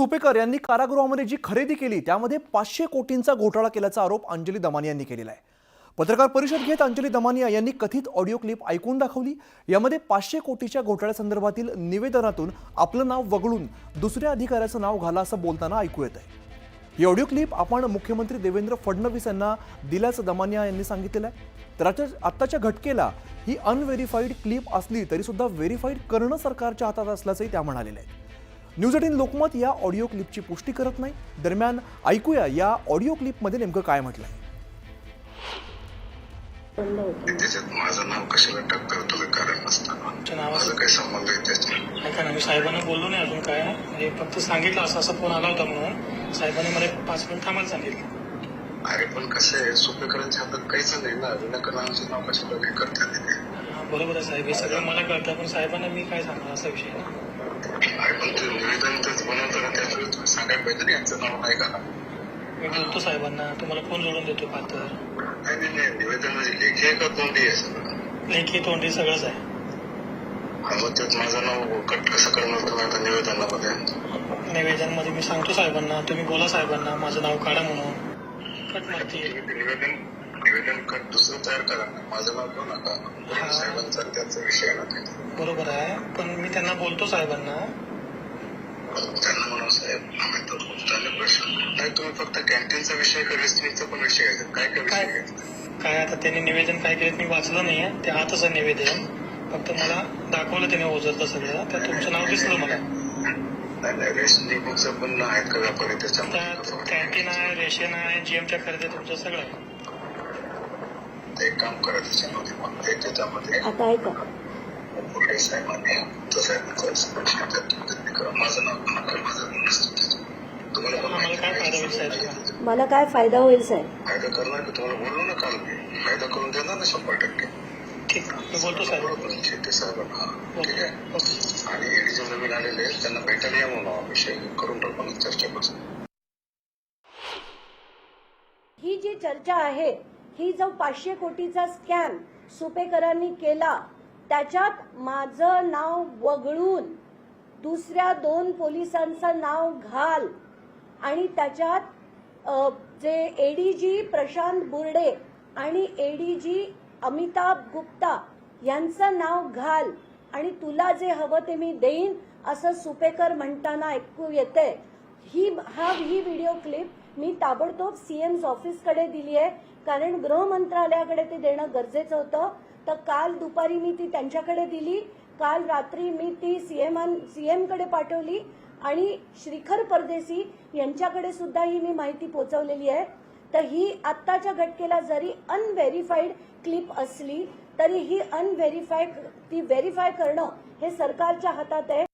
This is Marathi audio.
सुपेकर यांनी कारागृहामध्ये जी खरेदी केली त्यामध्ये पाचशे कोटींचा घोटाळा केल्याचा आरोप अंजली दमानी यांनी केलेला आहे. पत्रकार परिषद घेत अंजली दमानिया यांनी कथित ऑडिओ क्लिप ऐकून दाखवली. यामध्ये पाचशे कोटीच्या घोटाळ्यासंदर्भातील निवेदनातून आपलं नाव वगळून दुसऱ्या अधिकाऱ्याचं नाव घाला असं बोलताना ऐकू येत आहे ही ऑडिओ क्लिप आपण मुख्यमंत्री देवेंद्र फडणवीस यांना दिल्याचं दमानिया यांनी सांगितलेलं आहे. तर आता आत्ताच्या घटकेला ही अनव्हेरीफाईड क्लिप असली तरीसुद्धा व्हेरीफाईड करणं सरकारच्या हातात असल्याचंही त्या म्हणालेल्या आहेत. न्यूज एटीन लोकमत या ऑडिओ क्लिपची पुष्टी करत नाही. दरम्यान ऐकूया या ऑडिओ क्लिपमध्ये नेमकं काय म्हटलंय. त्याच्यात माझं नाव कशाला टाकतं तुला कारण नसताना. तुमच्या नावाचं माझा काही संबंध आहे त्याच्यात. ऐका ना मी साहेबांना बोललो नाही अजून काय. म्हणजे फक्त सांगितलं असं असा फोन आला होता म्हणून. साहेबांनी मला एक पाच मिनिट थांबायला सांगितलं. अरे पण कसं आहे सुपेकरांच्या हातात काहीच नाही ना. विनाकारांचं नाव कशाला हे करतात बरोबर आहे साहेब. हे सगळं मला कळतं पण साहेबांना मी काय सांगणार असा विषय आहे ना. पण ते बनवताना तुम्ही सांगायला पाहिजे ना यांचं नाव नाही का मी बोलतो साहेबांना तुम्हाला फोन जोडून देतो पात्र नाही नाही नाही निवेदन म्हणजे लेखी आहे का तोंडी आहे सगळं लेखी तोंडी सगळंच आहे. हा, मग त्यात माझं नाव कट कसं करणार तुम्ही आता निवेदनामध्ये निवेदनमध्ये मी सांगतो साहेबांना तुम्ही बोला साहेबांना माझं नाव काढा म्हणून. कट मारते तुम्ही ते निवेदन निवेदन कट दुसरं तयार करा. ना माझं नाव घेऊ नका. साहेबांचा त्याचा विषय आहे ना. ते बरोबर आहे. पण मी त्यांना बोलतो साहेबांना. त्यांना म्हणून साहेब आम्ही तर खूप चांगले प्रश्न नाही तुम्ही फक्त कॅन्टीनचा विषय का पण विषय घ्यायचा. काय काय विषय काय घ्यायचा? काय आता त्यांनी निवेदन काय केलं मी वाचलं नाहीये. ते हातच आहे निवेदन. फक्त मला दाखवलं त्याने ओझरलं सगळं. त्यात तुमचं नाव दिसलं मला. नाही. नाही रेशन पण आहेत का व्यापारी त्यात त्याच्यामध्ये कॅन्टीन आहे रेशन आहे जीएमच्या खरेदी तुमचं सगळं आहे. ते एक काम करा ते त्याच्यामध्ये. आता ऐका. पुढे काय फायदा आहे. मला काय फायदा होईल साहेब फायदा करणार की तुम्हाला बोललो ना काल मी फायदा करून देणार ना शंभर टक्के ठीक मी बोलतो साहेब शेट्टी साहेबांना ठीक आहे आणि ईडी जे नवीन आलेले आहेत त्यांना भेटायला या म्हणून विषय करून टाकू ना चर्चा करू ही जी चर्चा आहे ही जो पाचशे कोटीचा स्कॅम सुपेकरांनी केला त्याच्यात माझं नाव वगळून दुसऱ्या दोन पोलिसांचं नाव घाल. आणि त्याच्यात जे एडीजी प्रशांत बुर्डे आणि एडीजी अमिताभ गुप्ता यांचं नाव घाल. आणि तुला जे हवं ते मी देईन असं सुपेकर म्हणताना ऐकू येते ही हा ही व्हिडिओ क्लिप मी ताबडतोब सीएम ऑफिसकडे दिली आहे कारण गृह मंत्रालयाकडे ते देणं गरजेचं होतं. तर काल दुपारी मी ती त्यांच्याकडे दिली. काल रात्री मी ती सीएम सीएमकडे पाठवली. आणि श्रीखर परदेशी यांच्याकडे सुद्धा ही मी माहिती पोहोचवलेली आहे. तर ही आत्ताच्या घटकेला जरी अनव्हेरीफाईड क्लिप असली तरी ही अनव्हेरीफाय ती व्हेरीफाय करणं हे सरकारच्या हातात आहे.